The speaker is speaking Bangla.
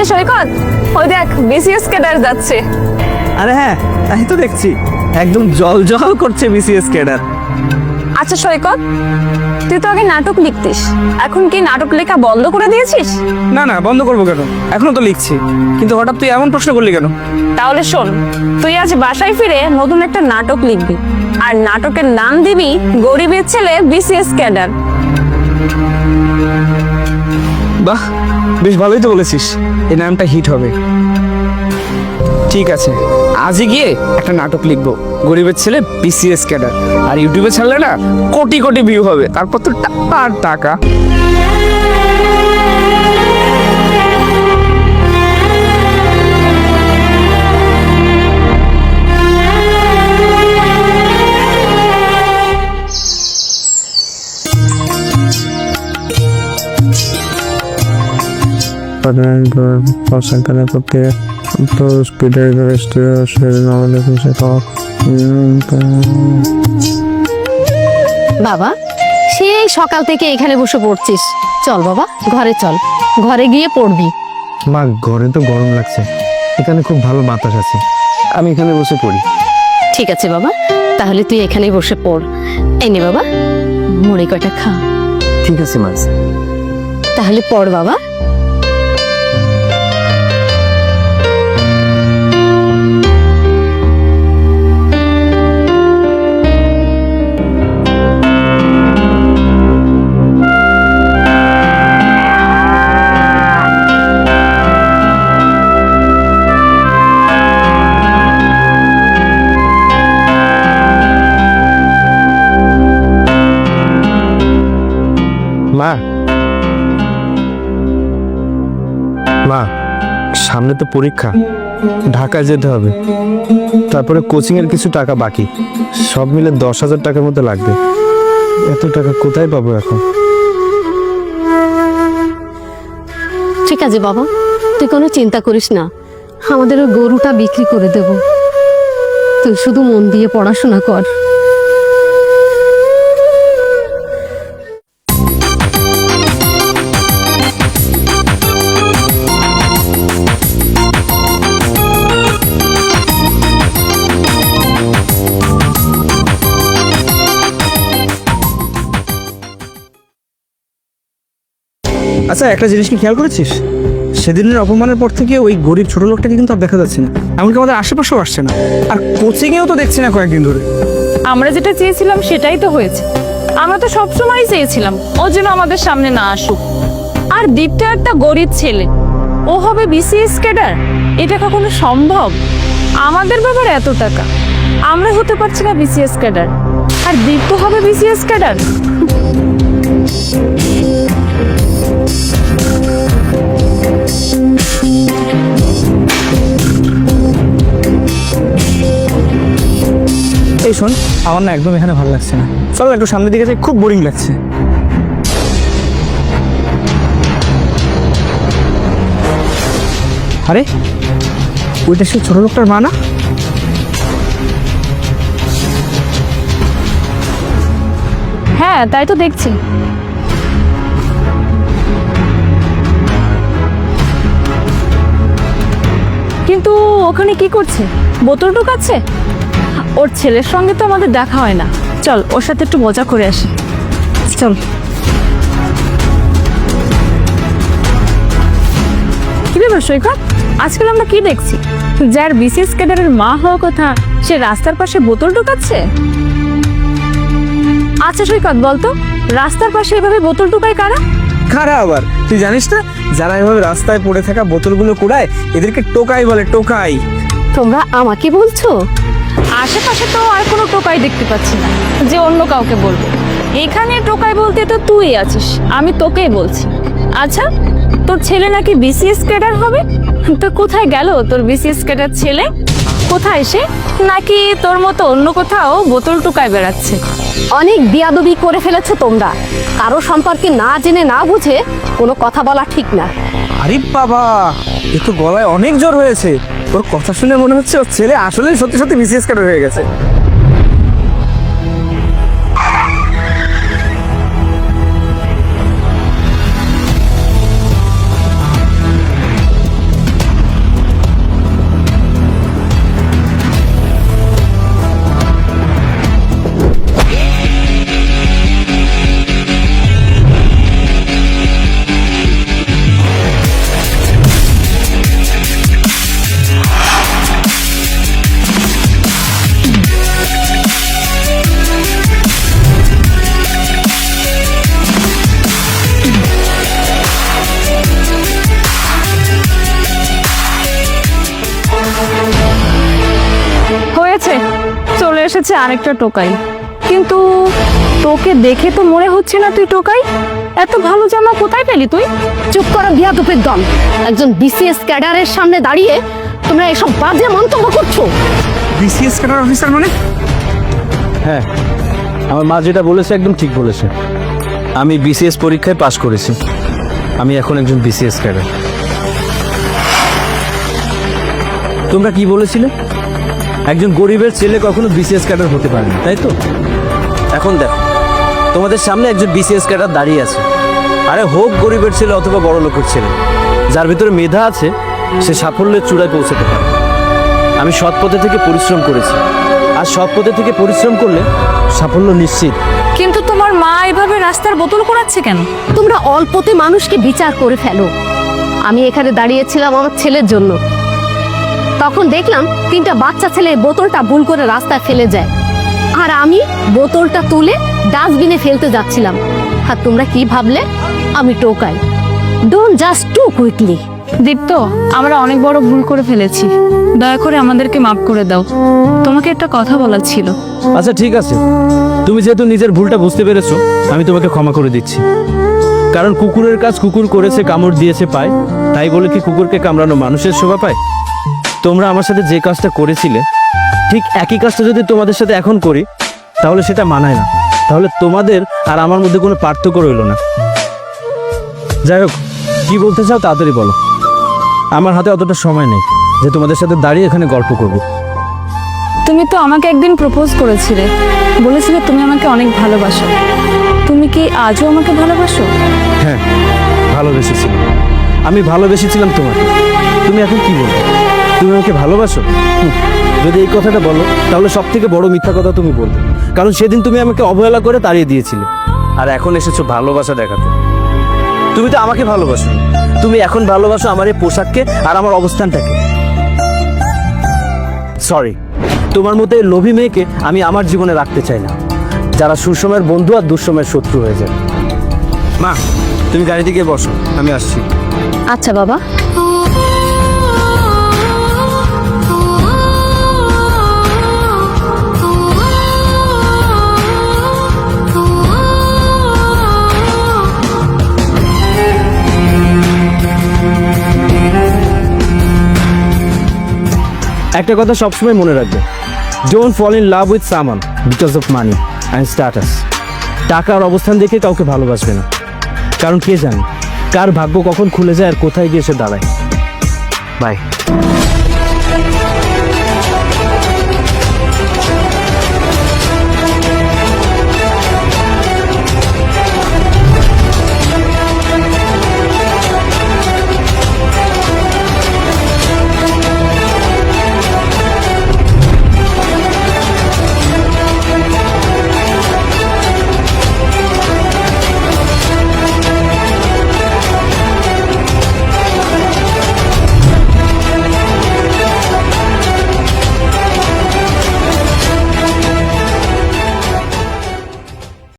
এ সৈকত। ওই দেখ বিসিএস ক্যাডার যাচ্ছে। আরে হ্যাঁ তাই তো দেখছি। একদম জল জল করছে বিসিএস ক্যাডার আচ্ছা সৈকত তুই তো আগে নাটক লিখতিস। এখন কি নাটক লেখা বন্ধ করে দিয়েছিস? না না বন্ধ করব কেন? এখনও তো লিখছি। কিন্তু হঠাৎ তুই এমন প্রশ্ন করলি কেন? তাহলে শোন তুই আজ বাসায় ফিরে নতুন একটা নাটক লিখবি। আর নাটকের নাম দিবি গরিবের ছেলে বিসিএস ক্যাডার বাহ বেশ ভালোই তো বলেছিস। এই নামটা হিট হবে। ঠিক আছে। আজই গিয়ে একটা নাটক লিখব। গরিবের ছেলে বিসিএস ক্যাডার আর ইউটিউবে ছাড়লে না কোটি কোটি ভিউ হবে। তারপর তো টাকা আর টাকা। সংখ্যানের পক্ষে তো স্পিডের খুশি বাবা সেই সকাল থেকে এখানে বসে পড়ছিস। চল বাবা ঘরে চল। ঘরে গিয়ে পড়বি। মা ঘরে তো গরম লাগছে। এখানে খুব ভালো বাতাস আছে। আমি এখানে বসে পড়ি। ঠিক আছে বাবা তাহলে তুই এখানে বসে পড়। এই নে বাবা মুড়ি কয়টা খা। ঠিক আছে মাছ তাহলে পড় বাবা। মা। মা, সামনে তো পরীক্ষা। ঢাকায় যেতে হবে। তারপরে কোচিং এর কিছু টাকা বাকি। সব মিলে দশ হাজার টাকার মতো লাগবে। এত টাকা কোথায় পাবো এখন? ঠিক আছে বাবা, তুই কোনো চিন্তা করিস না। আমাদের ওই গরুটা বিক্রি করে দেব। তুই শুধু মন দিয়ে পড়াশোনা কর। আচ্ছা একটা জিনিস কি খেয়াল করেছিস? সেদিনের অপমানের পর থেকে ওই গরিব ছোট লোকটাকে কিন্তু আর দেখা যাচ্ছে না। এমনকি আমাদের আশেপাশেও আসছে না। আর কোচিংয়েও তো দেখছি না কয়েকদিন ধরে। আমরা যেটা চেয়েছিলাম সেটাই তো হয়েছে। আমরা তো সবসময়ই চেয়েছিলাম, ও যেন আমাদের সামনে না আসুক। আর দীপটা একটা গরিব ছেলে। ও হবে বিসিএস ক্যাডার এটা কখনো সম্ভব? আমাদের ব্যাপার এত টাকা। আমরা হতে পারছি না বিসিএস ক্যাডার আর দীপ তো হবে বিসিএস ক্যাডার এই শোন, আমার না একদম এখানে ভালো লাগছে না। একটু সামনের দিকে খুব বোরিং লাগছে। আরে, ওইটা সে ছোট লোকটার মা না? হ্যাঁ তাই তো দেখছি। কিন্তু ওখানে কি করছে? বোতল ঢুকাচ্ছে? ওর ছেলের সঙ্গে তো আমাদের দেখা হয় না। চল, ওর সাথে একটু মজা করে আসি। চল। কি ব্যাপার সৈকত, আজকাল আমরা কি দেখছি? যার বিসিএস ক্যাডারের মা হওয়া কথা, সে রাস্তার পাশে বোতল ঢুকাচ্ছে? আচ্ছা সৈকত, বলতো, রাস্তার পাশে এভাবে বোতল ঢুকায় কারা? খারা আবার? তুই জানিস না, যারা এভাবে রাস্তায় পড়ে থাকা বোতলগুলো কুড়ায়, এদেরকে টোকাই বলে, টোকাই। তোমরা আমাকে বলছো? আশেপাশে তো আর কোনো টোকাই দেখতে পাচ্ছি না, যে অন্য কাউকে বলব। এখানে টোকাই বলতে তো তুই আছিস, আমি তোকেই বলছি। আচ্ছা তোর ছেলে নাকি বিসিএস ক্যাডার হবে? তো কোথায় গেল তোর বিসিএস ক্যাডার ছেলে? কোথায় সে? নাকি তোর মতো অন্য কোথাও বোতল টোকায় বেড়াচ্ছে? অনেক বিয়াদবি করে ফেলেছো তোমরা। কারও সম্পর্কে না জেনে না বুঝে কোনো কথা বলা ঠিক না। আরে বাবা, এ তো গলায় অনেক জ্বর হয়েছে। ওর কথা শুনে মনে হচ্ছে ওর ছেলে আসলে সত্যি সত্যি বিসিএস ক্যাডার হয়ে গেছে। হচ্ছে আরেকটা টোকাই। কিন্তু তোকে দেখে তো মনে হচ্ছে না তুই টোকাই? এত ভালো জামা কোথায় পেলি তুই? চুপ করা করো বিয়াদুপের দল। একজন বিসিএস ক্যাডারের সামনে দাঁড়িয়ে তোমরা এসব বাজে মন্তব্য করছ। বিসিএস ক্যাডার অফিসার মানে? হ্যাঁ আমার মা যেটা বলেছে একদম ঠিক বলেছে। আমি বিসিএস পরীক্ষায় পাশ করেছি। আমি এখন একজন বিসিএস ক্যাডার। তোমরা কি বলেছিলে? একজন গরিবের ছেলে কখনো বিসিএস ক্যাডার হতে পারে না তাই তো? এখন দেখো তোমাদের সামনে একজন বিসিএস ক্যাডার দাঁড়িয়ে আছে। আরে হোক গরিবের ছেলে অথবা বড় লোকের ছেলে যার ভিতরে মেধা আছে সে সাফল্যের চূড়ায় পৌঁছাতে পারে। আমি সৎ পথে থেকে পরিশ্রম করেছি। আর সৎ পথে থেকে পরিশ্রম করলে সাফল্য নিশ্চিত। কিন্তু তোমার মা এভাবে রাস্তার বোতল করাচ্ছে কেন? তোমরা অল্পতে মানুষকে বিচার করে ফেলো। আমি এখানে দাঁড়িয়েছিলাম আমার ছেলের জন্য। তখন দেখলাম তিনটা বাচ্চা ছেলে বোতলটা ভুল করে রাস্তায় ফেলে যায়। আর আমি বোতলটা তুলে ডাস্টবিনে ফেলতে যাচ্ছিলাম। আর তোমরা কি ভাবলে? আমি টোকাই। Don't just to quickly Dipto আমরা অনেক বড় ভুল করে ফেলেছি। দয়া করে আমাদেরকে মাফ করে দাও। তোমাকে একটা কথা বলার ছিল। আচ্ছা ঠিক আছে। তুমি যেহেতু নিজের ভুলটা বুঝতে পেরেছ আমি তোমাকে ক্ষমা করে দিচ্ছি। কারণ কুকুরের কাজ কুকুর করেছে কামড় দিয়েছে পায়। তাই বলে কি কুকুরকে কামড়ানো মানুষের শোভা পায়? তোমরা আমার সাথে যে কাজটা করেছিলে ঠিক একই কাজটা যদি তোমাদের সাথে এখন করি তাহলে সেটা মানায় না। তাহলে তোমাদের আর আমার মধ্যে কোনো পার্থক্য রইল না। যাই হোক কি বলতে চাও তাড়াতাড়ি বলো। আমার হাতে অতটা সময় নেই যে তোমাদের সাথে দাঁড়িয়ে এখানে গল্প করব। তুমি তো আমাকে একদিন প্রপোজ করেছিলে। বলেছিলে তুমি আমাকে অনেক ভালোবাসো। তুমি কি আজও আমাকে ভালোবাসো? হ্যাঁ ভালোবেসেছিলাম। আমি ভালোবেসেছিলাম তোমাকে। তুমি এখন কি বলবে? তুমি আমাকে ভালোবাসো? যদি এই কথাটা বলো, তাহলে সব থেকে বড় মিথ্যা কথা তুমি বলবে। কারণ সেদিন তুমি আমাকে অবহেলা করে তাড়িয়ে দিয়েছিলে। আর এখন এসেছ ভালোবাসা দেখাতে। তুমি তো আমাকে ভালোবাসো। তুমি এখন ভালোবাসো আমার এই পোশাককে আর আমার অবস্থানটাকে। সরি তোমার মতো এই লোভী মেয়েকে আমি আমার জীবনে রাখতে চাই না। যারা সুসময়ের বন্ধু আর দুঃসময়ের শত্রু হয়ে যায়। মা, তুমি গাড়িতে গিয়ে বসো। আমি আসছি। আচ্ছা বাবা। একটা কথা সবসময় মনে রাখবে। Don't fall in love with someone because of money and status টাকার অবস্থান দেখে কাউকে ভালোবাসবে না। কারণ কে জানে, কার ভাগ্য কখন খুলে যায় আর কোথায় গিয়ে সে দাঁড়ায়। বাই